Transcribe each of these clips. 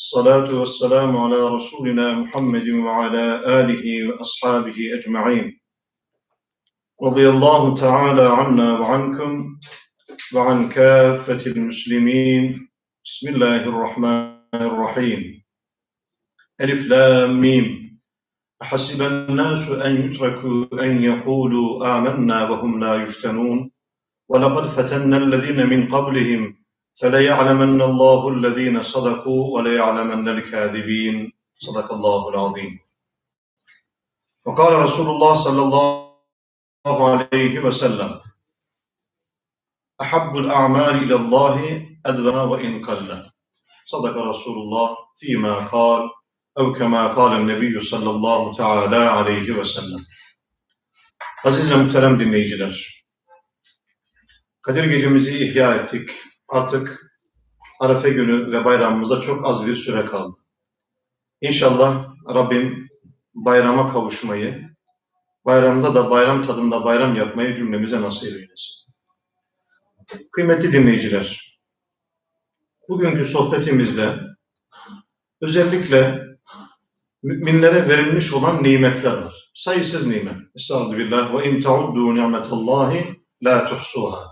الصلاة والسلام على رسولنا محمد وعلى آله وأصحابه أجمعين. رضي الله تعالى عنا وعنكم وعن كافة المسلمين. بسم الله الرحمن الرحيم. ألف لام ميم. أحسب الناس أن يتركوا أن يقولوا آمنا وهم لا يفتنون. ولقد فتنا الذين من قبلهم فليعلمن الله الذين صدقوا وليعلمن الكاذبين صدق الله العظيم وقال رسول الله صلى الله عليه وسلم أحب الأعمال إلى الله أدنى وإن قل صدق رسول الله فيما قال ev kema kâlen nebiyyü sallallahu teâlâ aleyhi ve sellem. Aziz ve muhterem dinleyiciler, Kadir gecemizi ihya ettik. Artık Arefe günü ve bayramımıza çok az bir süre kaldı. İnşallah Rabbim bayrama kavuşmayı, bayramda da bayram tadında bayram yapmayı cümlemize nasip eylesin. Kıymetli dinleyiciler, bugünkü sohbetimizde özellikle müminlere verilmiş olan nimetler var. Sayısız nimet. Estağfirullah ve in tauddu ni'metallahi la tuhsuha.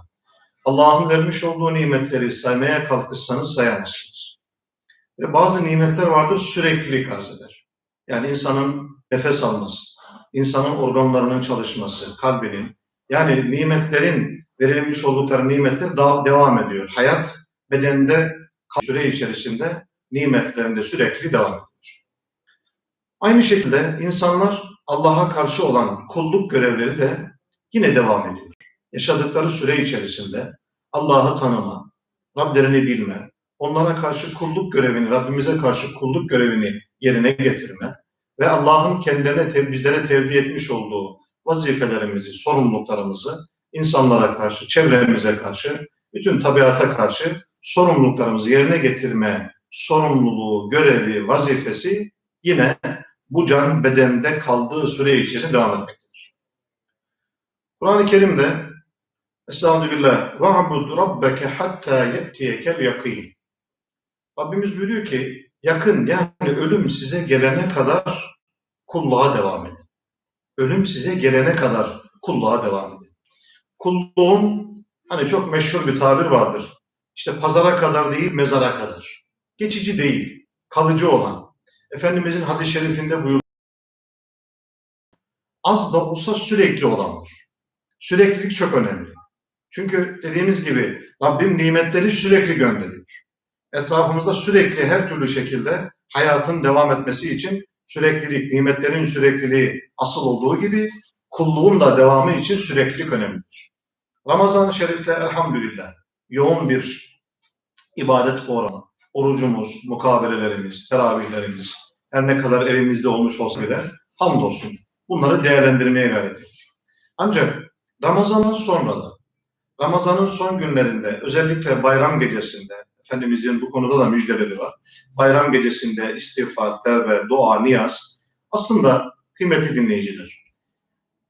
Allah'ın vermiş olduğu nimetleri saymaya kalkışsanız sayamazsınız. Ve bazı nimetler vardır süreklilik arz eder. Yani insanın nefes alması, insanın organlarının çalışması, kalbinin, yani nimetlerin verilmiş oldukları nimetler daha devam ediyor. Hayat bedende süre içerisinde nimetlerinde sürekli devam ediyor. Aynı şekilde insanlar Allah'a karşı olan kulluk görevleri de yine devam ediyor. Yaşadıkları süre içerisinde Allah'ı tanıma, Rablerini bilme, onlara karşı kulluk görevini, Rabbimize karşı kulluk görevini yerine getirme ve Allah'ın kendilerine, bizlere tevdi etmiş olduğu vazifelerimizi, sorumluluklarımızı insanlara karşı, çevremize karşı, bütün tabiata karşı sorumluluklarımızı yerine getirme sorumluluğu, görevi, vazifesi yine bu can bedende kaldığı süre içerisinde devam etmektedir. Kur'an-ı Kerim'de Estağfirullah. Ve'bud rabbeke hatta yettiyekel yakin. Rabbimiz buyuruyor ki yakın yani ölüm size gelene kadar kulluğa devam edin. Ölüm size gelene kadar kulluğa devam edin. Kulluğun hani çok meşhur bir tabir vardır. İşte pazara kadar değil mezara kadar. Geçici değil, kalıcı olan. Efendimizin hadis-i şerifinde buyurdu. Az da olsa sürekli olandır. Süreklilik çok önemli. Çünkü dediğimiz gibi Rabbim nimetleri sürekli gönderiyor. Etrafımızda sürekli her türlü şekilde hayatın devam etmesi için süreklilik, nimetlerin sürekliliği asıl olduğu gibi kulluğun da devamı için süreklilik önemlidir. Ramazan-ı Şerif'te elhamdülillah yoğun bir ibadet programı, orucumuz, mukabelelerimiz, teravihlerimiz, her ne kadar evimizde olmuş olsa bile hamdolsun bunları değerlendirmeye gayret ettik. Ancak Ramazan'dan sonra da, Ramazan'ın son günlerinde, özellikle bayram gecesinde, Efendimizin bu konuda da müjdeleri var. Bayram gecesinde istiğfar, tevbe, dua, niyaz aslında kıymetli dinleyiciler.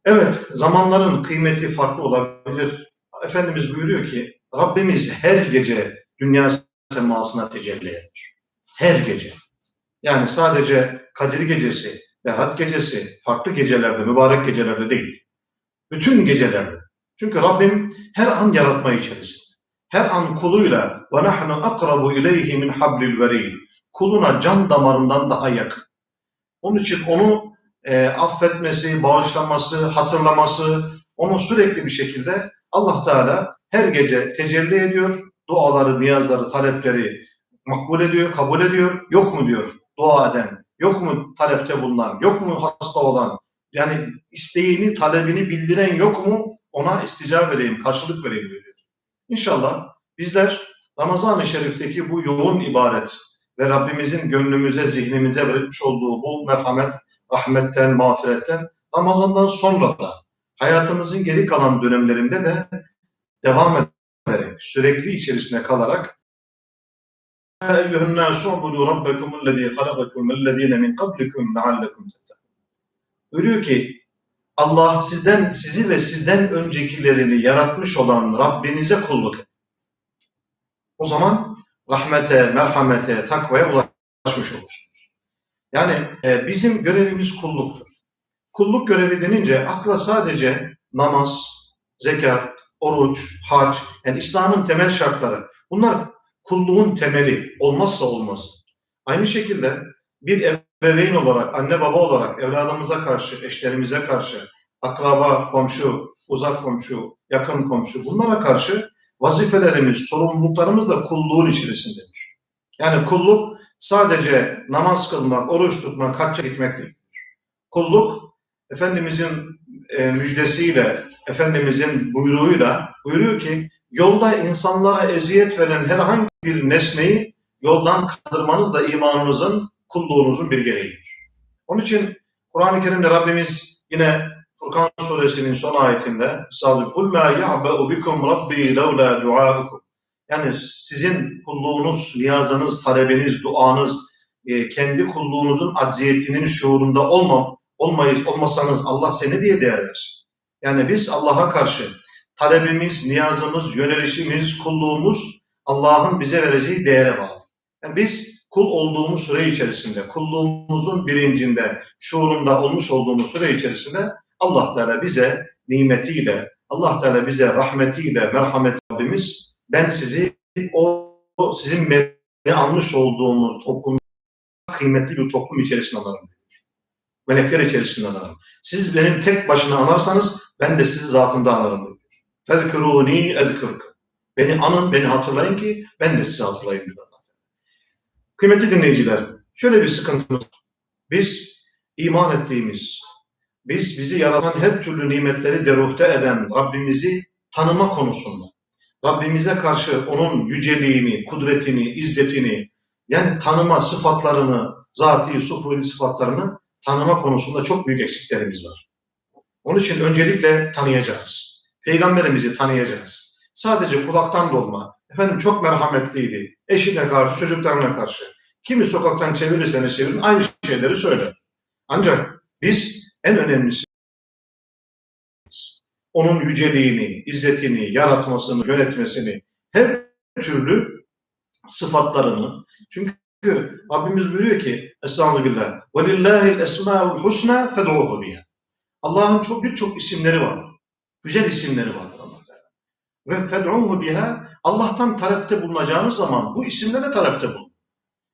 Evet, zamanların kıymeti farklı olabilir. Efendimiz buyuruyor ki, Rabbimiz her gece dünya semasına tecelli eder. Her gece. Yani sadece Kadir gecesi, Berat gecesi, farklı gecelerde, mübarek gecelerde değil. Bütün gecelerde. Çünkü Rabbim her an yaratma içerisinde. Her an kuluyla ve nahnu akrabu ileyhi min hablil verid. Kuluna can damarından daha yakın. Onun için onu e, affetmesi, bağışlaması, hatırlaması, onu sürekli bir şekilde Allah Teala her gece tecelli ediyor. Duaları, niyazları, talepleri makbul ediyor, kabul ediyor. Yok mu diyor dua eden, yok mu talepte bulunan, yok mu hasta olan, yani isteğini, talebini bildiren yok mu ona isticap edeyim, karşılık vereyim diyor. İnşallah bizler Ramazan-ı Şerif'teki bu yoğun ibaret ve Rabbimizin gönlümüze, zihnimize verilmiş olduğu bu merhamet, rahmetten, mağfiretten Ramazan'dan sonra da hayatımızın geri kalan dönemlerinde de devam ederek, sürekli içerisine kalarak Ölüyor ki Allah sizden sizi ve sizden öncekilerini yaratmış olan Rabbinize kulluk edin. O zaman rahmete, merhamete, takvaya ulaşmış olursunuz. Yani e, bizim görevimiz kulluktur. Kulluk görevi denince akla sadece namaz, zekat, oruç, hac, yani İslam'ın temel şartları. Bunlar kulluğun temeli, olmazsa olmaz. Aynı şekilde bir ebeveyn olarak, anne baba olarak evladımıza karşı, eşlerimize karşı, akraba, komşu, uzak komşu, yakın komşu bunlara karşı vazifelerimiz, sorumluluklarımız da kulluğun içerisindedir. Yani kulluk sadece namaz kılmak, oruç tutmak, hacca gitmek değil. Kulluk Efendimizin e, müjdesiyle, Efendimizin buyruğuyla buyuruyor ki yolda insanlara eziyet veren herhangi bir nesneyi yoldan kaldırmanız da imanınızın, kulluğunuzun bir gereğidir. Onun için Kur'an-ı Kerim'de Rabbimiz yine Furkan suresinin son ayetinde "Kul ma ya'ba'u bikum rabbi lawla du'aukum." Yani sizin kulluğunuz, niyazınız, talebiniz, duanız, e, kendi kulluğunuzun acziyetinin şuurunda olmam, olmayız, olmasanız Allah seni diye değer versin. Yani biz Allah'a karşı talebimiz, niyazımız, yönelişimiz, kulluğumuz Allah'ın bize vereceği değere bağlı. Yani biz kul olduğumuz süre içerisinde, kulluğumuzun bilincinde, şuurunda olmuş olduğumuz süre içerisinde Allah Teala bize nimetiyle, Allah Teala bize rahmetiyle, merhamet Rabbimiz ben sizi o, sizin beni almış olduğunuz toplum kıymetli bir toplum içerisinde alırım diyor. Melekler içerisinde alırım. Siz benim tek başına anarsanız ben de sizi zatımda anarım diyor. Fezkuruni ezkurkum. Beni anın, beni hatırlayın ki ben de sizi hatırlayayım diyor. Kıymetli dinleyiciler, şöyle bir sıkıntımız var. Biz iman ettiğimiz, biz bizi yaratan her türlü nimetleri deruhte eden Rabbimizi tanıma konusunda, Rabbimize karşı onun yüceliğini, kudretini, izzetini, yani tanıma sıfatlarını, zati, sufuri sıfatlarını tanıma konusunda çok büyük eksiklerimiz var. Onun için öncelikle tanıyacağız. Peygamberimizi tanıyacağız. Sadece kulaktan dolma, efendim çok merhametliydi, eşine karşı, çocuklarına karşı. Kimi sokaktan çevirirseniz çevirin aynı şeyleri söyler. Ancak biz en önemlisi onun yüceliğini, izzetini, yaratmasını, yönetmesini, her türlü sıfatlarını. Çünkü Rabbimiz buyuruyor ki Estağfirullah. وَلِلَّهِ الْاَسْمَاءُ الْحُسْنَى فَدْعُوهُ بِهَا Allah'ın çok birçok isimleri var. Güzel isimleri vardır Allah Teala. Ve fed'uhu biha Allah'tan talepte bulunacağınız zaman bu isimlere talepte bulun.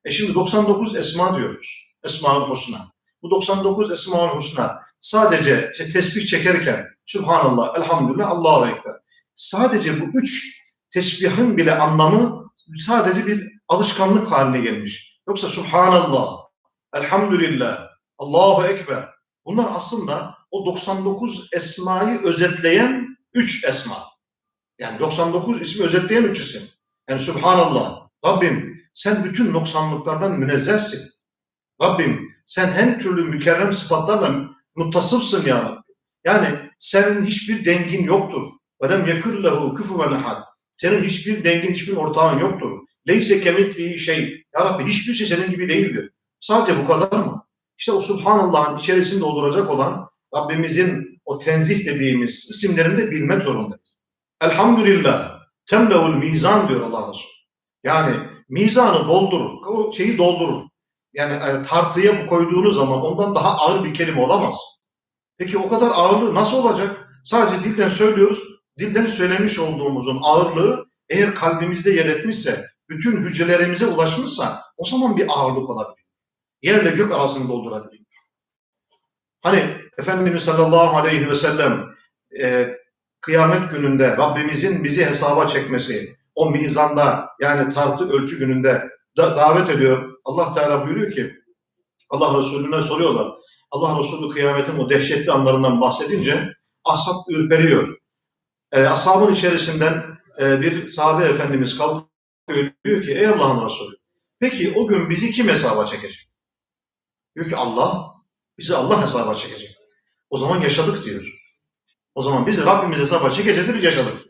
E şimdi 99 esma diyoruz. Esma-ül Husna. Bu 99 Esma-ül Husna sadece işte tesbih çekerken Subhanallah, Elhamdülillah, Allahu Ekber. Sadece bu üç tesbihin bile anlamı sadece bir alışkanlık haline gelmiş. Yoksa Subhanallah, Elhamdülillah, Allahu Ekber. Bunlar aslında o 99 esmayı özetleyen üç esma. Yani 99 ismi özetleyen üçü sen. Yani Subhanallah. Rabbim sen bütün noksanlıklardan münezzehsin. Rabbim sen her türlü mükerrem sıfatlarla muttasıfsın ya Rabbi. Yani senin hiçbir dengin yoktur. Velem yekür lehu küfüven ahad. Senin hiçbir dengin, hiçbir ortağın yoktur. Leyse kemitliği şey. Ya Rabbi hiçbir şey senin gibi değildir. Sadece bu kadar mı? İşte o Subhanallah'ın içerisinde olacak olan Rabbimizin o tenzih dediğimiz isimlerini de bilmek zorundayız. Elhamdülillah. Temleul mizan diyor Allah Resulü. Yani mizanı doldurur. O şeyi doldurur. Yani e, tartıya koyduğunuz zaman ondan daha ağır bir kelime olamaz. Peki o kadar ağırlığı nasıl olacak? Sadece dilden söylüyoruz. Dilden söylemiş olduğumuzun ağırlığı eğer kalbimizde yer etmişse, bütün hücrelerimize ulaşmışsa o zaman bir ağırlık olabilir. Yerle gök arasını doldurabilir. Hani Efendimiz sallallahu aleyhi ve sellem e, kıyamet gününde Rabbimizin bizi hesaba çekmesi, o mizanda yani tartı ölçü gününde da, davet ediyor. Allah Teala buyuruyor ki Allah Resulüne soruyorlar. Allah Resulü kıyametin o dehşetli anlarından bahsedince ashab ürperiyor. E, ashabın içerisinden e, bir sahabe efendimiz kalkıyor diyor ki ey Allah'ın Resulü peki o gün bizi kim hesaba çekecek? Diyor ki Allah. Bizi Allah hesaba çekecek. O zaman yaşadık diyor. O zaman biz Rabbimiz hesaba çekeceğiz biz yaşadık.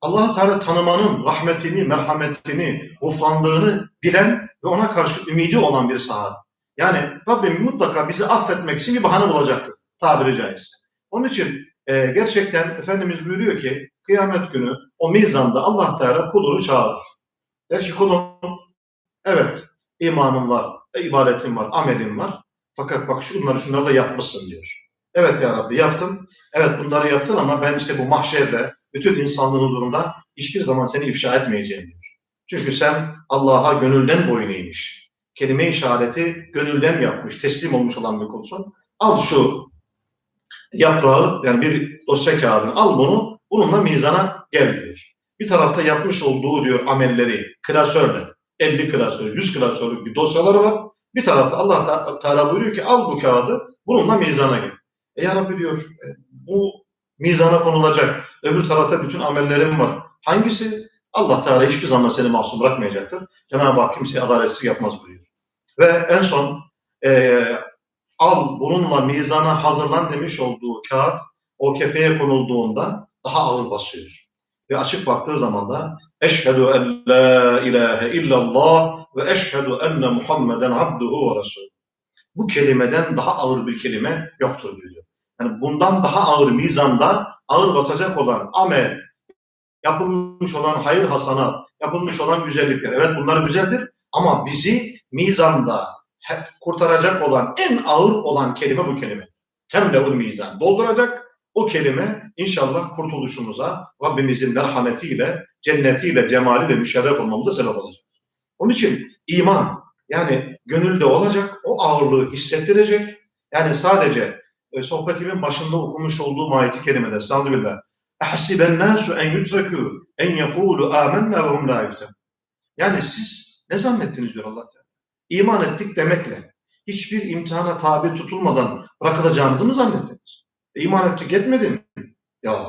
Allah-u Teala tanımanın rahmetini, merhametini, gufranlığını bilen ve ona karşı ümidi olan bir sahabe. Yani Rabbim mutlaka bizi affetmek için bir bahane bulacaktır tabiri caizse. Onun için e, gerçekten Efendimiz buyuruyor ki kıyamet günü o mizanda Allah Teala kulunu çağırır. Der ki kulum evet imanım var, ibadetim var, amelim var. Fakat bak şunları şunları da yapmışsın diyor. Evet ya Rabbi yaptım. Evet bunları yaptın ama ben işte bu mahşerde bütün insanlığın huzurunda hiçbir zaman seni ifşa etmeyeceğim diyor. Çünkü sen Allah'a gönülden boyun eğmiş. Kelime-i şehadeti gönülden yapmış, teslim olmuş olan bir kulsun. Al şu yaprağı yani bir dosya kağıdını al bunu bununla mizana gel diyor. Bir tarafta yapmış olduğu diyor amelleri klasörle 50 klasör, 100 klasörlük bir dosyaları var. Bir tarafta Allah Te- Teala buyuruyor ki al bu kağıdı bununla mizana gel. E ya Rabbi diyor e, bu mizana konulacak. Öbür tarafta bütün amellerim var. Hangisi? Allah Teala hiçbir zaman seni masum bırakmayacaktır. Cenab-ı Hak kimseyi adaletsiz yapmaz buyuruyor. Ve en son e, al bununla mizana hazırlan demiş olduğu kağıt o kefeye konulduğunda daha ağır basıyor. Ve açık baktığı zaman da eşhedü en la ilahe illallah ve eşhedü enne Muhammeden abduhu ve resul. Bu kelimeden daha ağır bir kelime yoktur diyor. Yani bundan daha ağır mizanda ağır basacak olan amel, yapılmış olan hayır hasanat, yapılmış olan güzellikler. Evet bunlar güzeldir ama bizi mizanda kurtaracak olan en ağır olan kelime bu kelime. Temleul mizan. Dolduracak o kelime inşallah kurtuluşumuza Rabbimizin merhametiyle, cennetiyle, cemaliyle müşerref olmamıza sebep olacak. Onun için iman yani gönülde olacak, o ağırlığı hissettirecek. Yani sadece sohbetimin başında okumuş olduğum ayet-i Estağfirullah. Ehsiben nasu en yutrakû en yekûlu âmennâ ve hum lâ yuftanûn. Yani siz ne zannettiniz diyor Allah Teala. İman ettik demekle hiçbir imtihana tabi tutulmadan bırakılacağınızı mı zannettiniz? E, iman ettik etmedin mi? Ya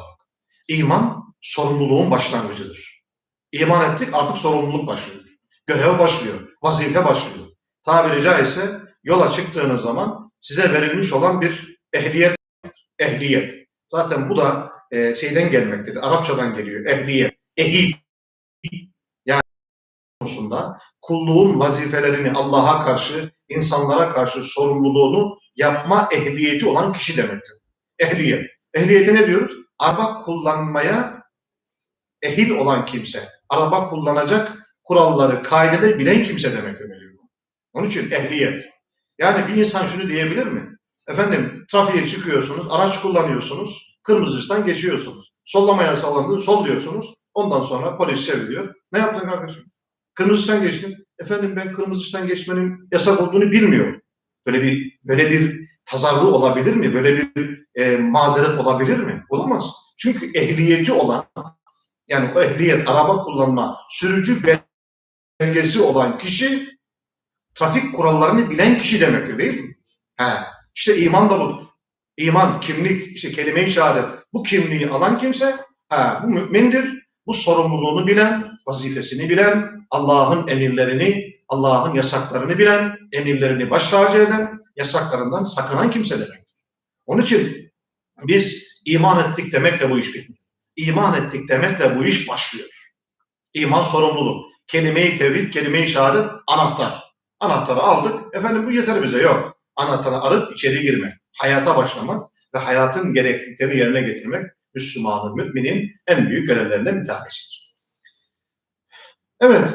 iman sorumluluğun başlangıcıdır. İman ettik artık sorumluluk başlıyor. Görev başlıyor. Vazife başlıyor. Tabiri caizse yola çıktığınız zaman size verilmiş olan bir ehliyet. Ehliyet. Zaten bu da e, şeyden gelmektedir. Arapçadan geliyor. Ehliyet. Ehil. Yani konusunda kulluğun vazifelerini Allah'a karşı, insanlara karşı sorumluluğunu yapma ehliyeti olan kişi demektir. Ehliyet. Ehliyeti ne diyoruz? Araba kullanmaya ehil olan kimse. Araba kullanacak kuralları, kaideleri bilen kimse demektir. Onun için ehliyet. Yani bir insan şunu diyebilir mi? Efendim trafiğe çıkıyorsunuz, araç kullanıyorsunuz, kırmızı ışıktan geçiyorsunuz. Sollamaya sağlandınız, sol diyorsunuz. Ondan sonra polis çeviriyor. Ne yaptın kardeşim? Kırmızı ışıktan geçtim. Efendim ben kırmızı ışıktan geçmenin yasak olduğunu bilmiyorum. Böyle bir böyle bir tazarru olabilir mi? Böyle bir e, mazeret olabilir mi? Olamaz. Çünkü ehliyeti olan yani o ehliyet, araba kullanma, sürücü belgesi olan kişi trafik kurallarını bilen kişi demektir değil mi? He. İşte iman da budur. İman, kimlik, işte kelime-i şehadet. Bu kimliği alan kimse he, bu mümindir. Bu sorumluluğunu bilen, vazifesini bilen, Allah'ın emirlerini, Allah'ın yasaklarını bilen, emirlerini baş tacı eden, yasaklarından sakınan kimse demektir. Onun için biz iman ettik demekle bu iş bitmiyor. İman ettik demekle bu iş başlıyor. İman sorumluluk. Kelime-i tevhid, kelime-i şehadet anahtar. Anahtarı aldık. Efendim bu yeter bize. Yok. Anahtarı arıp içeri girmek. Hayata başlamak ve hayatın gerekliliklerini yerine getirmek Müslümanın, müminin en büyük görevlerinden bir tanesidir. Evet.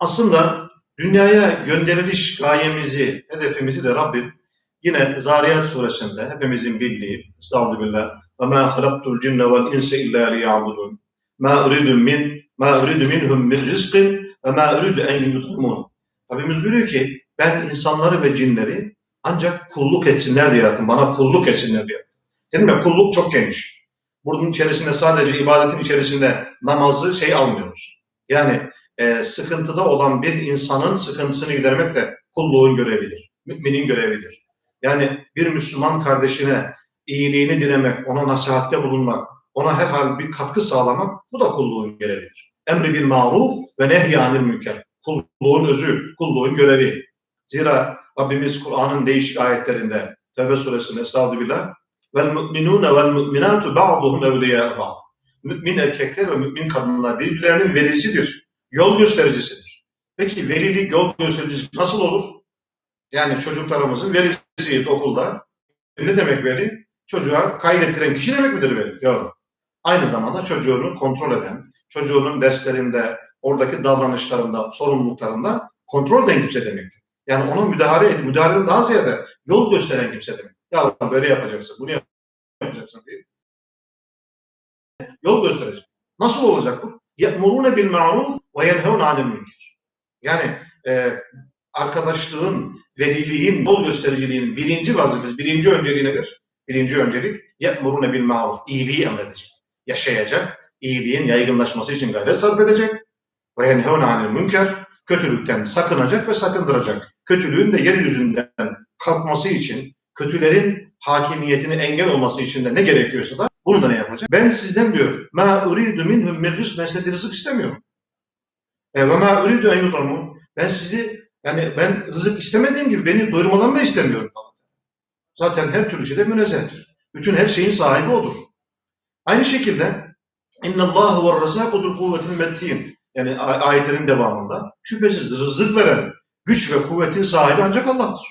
Aslında dünyaya gönderiliş gayemizi, hedefimizi de Rabbim yine Zariyat suresinde hepimizin bildiği Estağfirullah ve ma halaktul cinne vel insa illa liya'budun ma uridu min ma uridu minhum min rizqin ve ma uridu en yut'imun. Rabbimiz buyuruyor ki ben insanları ve cinleri ancak kulluk etsinler diye yarattım. Bana kulluk etsinler diye. Dedim ya kulluk çok geniş. Bunun içerisinde sadece ibadetin içerisinde namazı şey almıyoruz. Yani e, sıkıntıda olan bir insanın sıkıntısını gidermek de kulluğun görevidir. Müminin görevidir. Yani bir Müslüman kardeşine iyiliğini dilemek, ona nasihatte bulunmak, ona herhalde bir katkı sağlamak bu da kulluğun görevidir. Emri bil maruf ve nehyanil münker. Kulluğun özü, kulluğun görevi. Zira Rabbimiz Kur'an'ın değişik ayetlerinde Tevbe suresinde Estağfirullah vel mu'minune vel mu'minatu ba'duhum evliya ba'd. Mümin erkekler ve mümin kadınlar birbirlerinin velisidir. Yol göstericisidir. Peki velilik, yol göstericisi nasıl olur? Yani çocuklarımızın velisiyiz okulda. Ne demek veli? Çocuğa kaydettiren kişi demek midir veli? Yok. Aynı zamanda çocuğunu kontrol eden, çocuğunun derslerinde, oradaki davranışlarından, sorumluluklarından kontrol eden kimse demek. Yani ona müdahale edip, müdahaleden daha ziyade yol gösteren kimse demek. Ya böyle yapacaksın, bunu yapacaksın diye. Yol gösterecek. Nasıl olacak bu? Ya'murune bil ma'ruf ve yenhevne anil münker. Yani e, arkadaşlığın, veliliğin, yol göstericiliğin birinci vazifesi, birinci önceliği nedir? Birinci öncelik ya'murune bil ma'ruf, iyiliği emredecek. Yaşayacak, iyiliğin yaygınlaşması için gayret sarf edecek وَيَنْهَوْنَ عَنِ الْمُنْكَرِ Kötülükten sakınacak ve sakındıracak. Kötülüğün de yeryüzünden kalkması için, kötülerin hakimiyetini engel olması için de ne gerekiyorsa da bunu da ne yapacak? Ben sizden diyor, ma uridu minhum min rizq, ben size bir rızık istemiyorum. E, ve ma uridu en yut'amun. Ben sizi, yani ben rızık istemediğim gibi beni doyurmalarını da istemiyorum. Zaten her türlü şeyde münezzehtir. Bütün her şeyin sahibi odur. Aynı şekilde inna Allahu ve razzaku kuvvetil metin. yani ay- ayetlerin devamında şüphesiz rızık veren, güç ve kuvvetin sahibi ancak Allah'tır.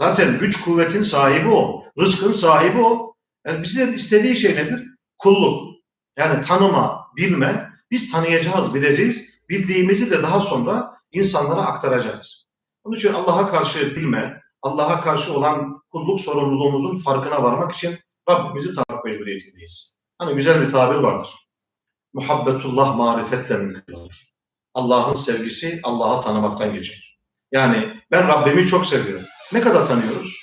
Zaten güç kuvvetin sahibi o. Rızkın sahibi o. Yani bizden istediği şey nedir? Kulluk. Yani tanıma, bilme. Biz tanıyacağız, bileceğiz. Bildiğimizi de daha sonra insanlara aktaracağız. Onun için Allah'a karşı bilme, Allah'a karşı olan kulluk sorumluluğumuzun farkına varmak için Rabbimizi tanımak mecburiyetindeyiz. Hani güzel bir tabir vardır. Muhabbetullah marifetle mümkün olur. Allah'ın sevgisi Allah'ı tanımaktan geçer. Yani ben Rabbimi çok seviyorum. Ne kadar tanıyoruz?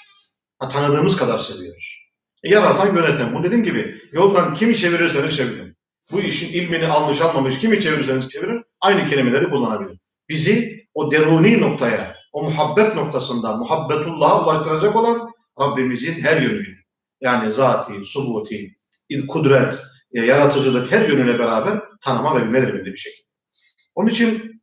Ha, tanıdığımız kadar seviyoruz. E, yaratan, yöneten. Bu dediğim gibi yoldan kimi çevirirseniz çevirin. Bu işin ilmini almış almamış kimi çevirirseniz çevirin aynı kelimeleri kullanabilir. Bizi o deruni noktaya, o muhabbet noktasında muhabbetullah'a ulaştıracak olan Rabbimizin her yönüyle. Yani zati, subuti, kudret, e, yaratıcılık her yönüyle beraber tanıma ve bilmeleri belli bir şekilde. Onun için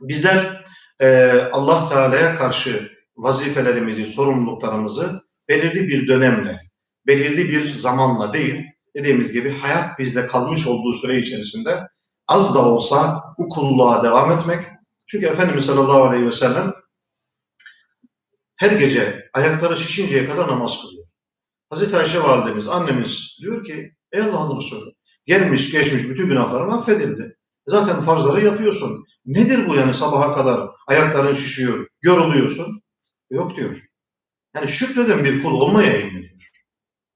bizler e, Allah Teala'ya karşı vazifelerimizi, sorumluluklarımızı belirli bir dönemle, belirli bir zamanla değil, dediğimiz gibi hayat bizde kalmış olduğu süre içerisinde az da olsa bu kulluğa devam etmek. Çünkü Efendimiz sallallahu aleyhi ve sellem her gece ayakları şişinceye kadar namaz kılıyor. Hazreti Ayşe validemiz, annemiz diyor ki, ey Allah'ın Resulü, gelmiş geçmiş bütün günahların affedildi. Zaten farzları yapıyorsun. Nedir bu yani sabaha kadar ayakların şişiyor, yoruluyorsun? Yok diyor. Yani şükreden bir kul olmayayım diyor.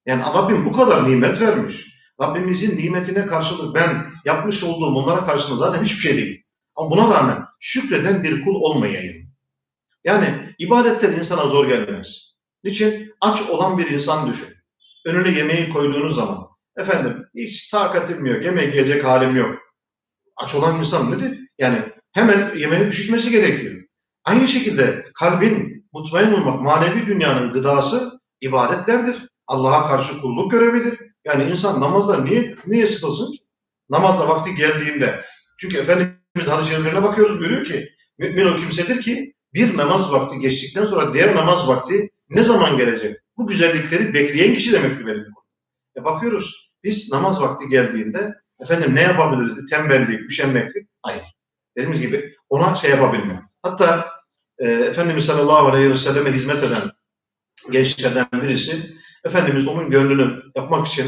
Yani Rabbim bu kadar nimet vermiş. Rabbimizin nimetine karşılık ben yapmış olduğum onlara karşılık zaten hiçbir şey değil. Ama buna rağmen şükreden bir kul olmayayım. Yani ibadetler insana zor gelmez. Niçin? Aç olan bir insan düşün. Önüne yemeği koyduğunuz zaman efendim hiç takatim yok, yemek yiyecek halim yok. Aç olan insan nedir? Yani hemen yemeğin üşütmesi gerekiyor. Aynı şekilde kalbin mutmain olmak, manevi dünyanın gıdası ibadetlerdir. Allah'a karşı kulluk görevidir. Yani insan namazda niye niye sıkılsın ki? Namazda vakti geldiğinde. Çünkü Efendimiz hadis-i şeriflerine bakıyoruz görüyor ki mümin o kimsedir ki bir namaz vakti geçtikten sonra diğer namaz vakti ne zaman gelecek? Bu güzellikleri bekleyen kişi demektir benim. E bakıyoruz biz namaz vakti geldiğinde efendim ne yapabiliriz? Tembellik, üşenmeklik. Hayır. Dediğimiz gibi ona şey yapabilmek. Hatta e, Efendimiz sallallahu aleyhi ve selleme hizmet eden gençlerden birisi Efendimiz onun gönlünü yapmak için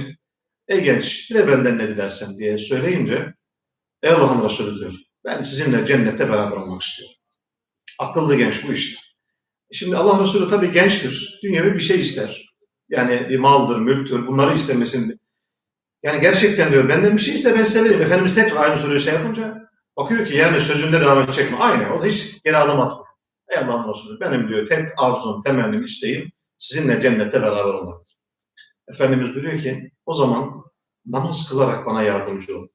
ey genç bir de benden ne dilersen diye söyleyince ey Allah'ın Resulü diyor ben sizinle cennette beraber olmak istiyorum. Akıllı genç bu işte. Şimdi Allah Resulü tabii gençtir. Dünyevi bir şey ister. Yani bir maldır, mülktür bunları istemesin. Yani gerçekten diyor benden bir şey iste ben severim. Efendimiz tekrar aynı soruyu şey yapınca bakıyor ki yani sözünde devam edecek mi? Aynı. O da hiç geri adım atmıyor. Ey Allah'ın Resulü benim diyor tek arzum, temennim, isteğim sizinle cennette beraber olmak. Efendimiz diyor ki o zaman namaz kılarak bana yardımcı ol.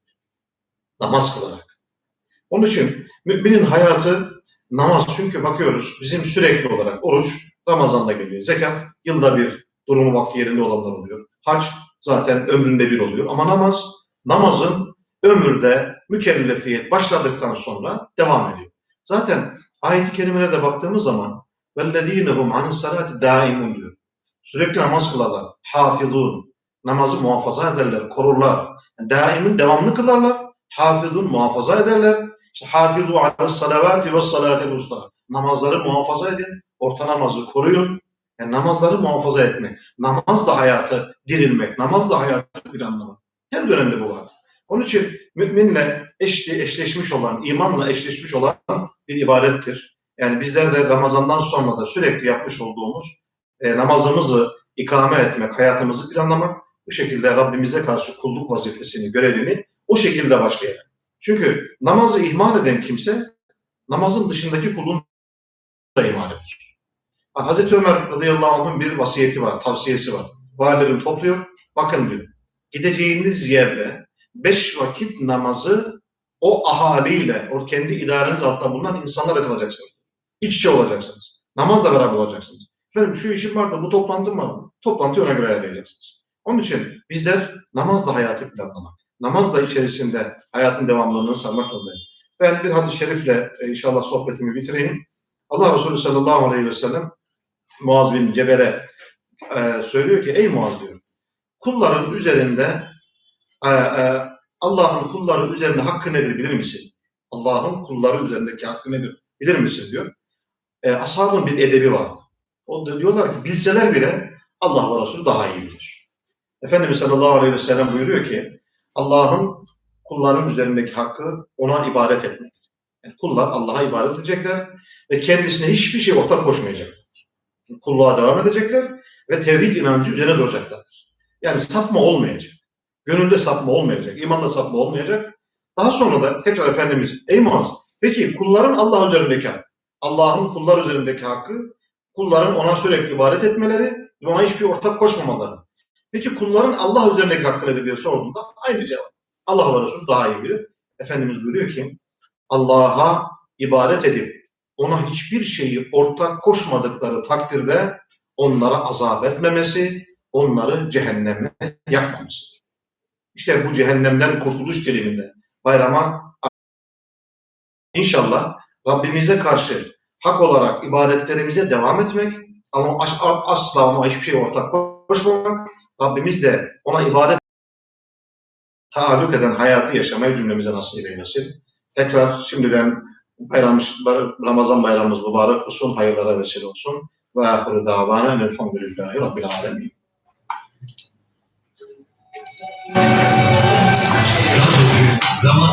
Namaz kılarak. Onun için müminin hayatı namaz çünkü bakıyoruz bizim sürekli olarak oruç Ramazan'da geliyor. Zekat yılda bir durumu vakti yerinde olanlar oluyor. Hac zaten ömründe bir oluyor. Ama namaz, namazın ömürde mükellefiyet başladıktan sonra devam ediyor. Zaten ayet-i kerimelerde baktığımız zaman وَالَّذ۪ينَ هُمْ عَنِ الصَّلَاةِ دَائِمُونَ diyor. Sürekli namaz kılarlar. Hafizun. Namazı muhafaza ederler, korurlar. Yani daimin devamlı kılarlar. Hafizun muhafaza ederler. İşte hafizu ala salavati ve salatil usta. Namazları muhafaza edin. Orta namazı koruyun. Yani namazları muhafaza etmek. Namaz da hayatı dirilmek. Namaz da hayatı planlamak. Her dönemde bu var. Onun için müminle eşli, eşleşmiş olan, imanla eşleşmiş olan bir ibadettir. Yani bizler de Ramazan'dan sonra da sürekli yapmış olduğumuz e, namazımızı ikame etmek, hayatımızı planlamak, bu şekilde Rabbimize karşı kulluk vazifesini, görevini o şekilde başlayalım. Çünkü namazı ihmal eden kimse namazın dışındaki kulluğunu da ihmal eder. Hazreti Ömer radıyallahu anh'ın bir vasiyeti var, tavsiyesi var. Valilerim topluyor, bakın diyor, gideceğiniz yerde beş vakit namazı o ahaliyle, o kendi idareniz altında bulunan insanlarla kılacaksınız. İç içe olacaksınız. Namazla beraber olacaksınız. Efendim şu işim var da bu toplantım var mı? Toplantıyı ona göre ayarlayacaksınız. Onun için bizler namazla hayatı planlamak, namazla içerisinde hayatın devamlılığını sağlamak zorundayız. Ben bir hadis-i şerifle e, inşallah sohbetimi bitireyim. Allah Resulü sallallahu aleyhi ve sellem Muaz bin Cebel'e e, söylüyor ki ey Muaz diyor kulların üzerinde e, e, Allah'ın kulları üzerinde hakkı nedir bilir misin? Allah'ın kulları üzerindeki hakkı nedir bilir misin diyor. E, ashabın bir edebi vardı. O da diyorlar ki bilseler bile Allah ve Resulü daha iyi bilir. Efendimiz sallallahu aleyhi ve sellem buyuruyor ki Allah'ın kulların üzerindeki hakkı ona ibadet etmek. Yani kullar Allah'a ibadet edecekler ve kendisine hiçbir şey ortak koşmayacaklar. Kulluğa devam edecekler ve tevhid inancı üzerine duracaklardır. Yani sapma olmayacak. Gönülde sapma olmayacak. imanda sapma olmayacak. Daha sonra da tekrar Efendimiz ey Muaz peki kulların Allah üzerindeki Allah'ın kullar üzerindeki hakkı kulların ona sürekli ibadet etmeleri ve ona hiçbir ortak koşmamaları. Peki kulların Allah üzerindeki hakkı nedir diye sorduğunda aynı cevap. Allah ve Resulü daha iyi bilir. Efendimiz buyuruyor ki Allah'a ibadet edip ona hiçbir şeyi ortak koşmadıkları takdirde onlara azap etmemesi, onları cehenneme yakmaması. İşte bu cehennemden kurtuluş diliminde bayrama inşallah Rabbimize karşı hak olarak ibadetlerimize devam etmek ama asla ona hiçbir şey ortak koşmamak, Rabbimiz de ona ibadet taalluk eden hayatı yaşamayı cümlemize nasip eylesin. Tekrar şimdiden bayram, Ramazan bayramımız mübarek olsun, hayırlara vesile olsun. Ve ahiru davana elhamdülillahi rabbil alemin. Ramazan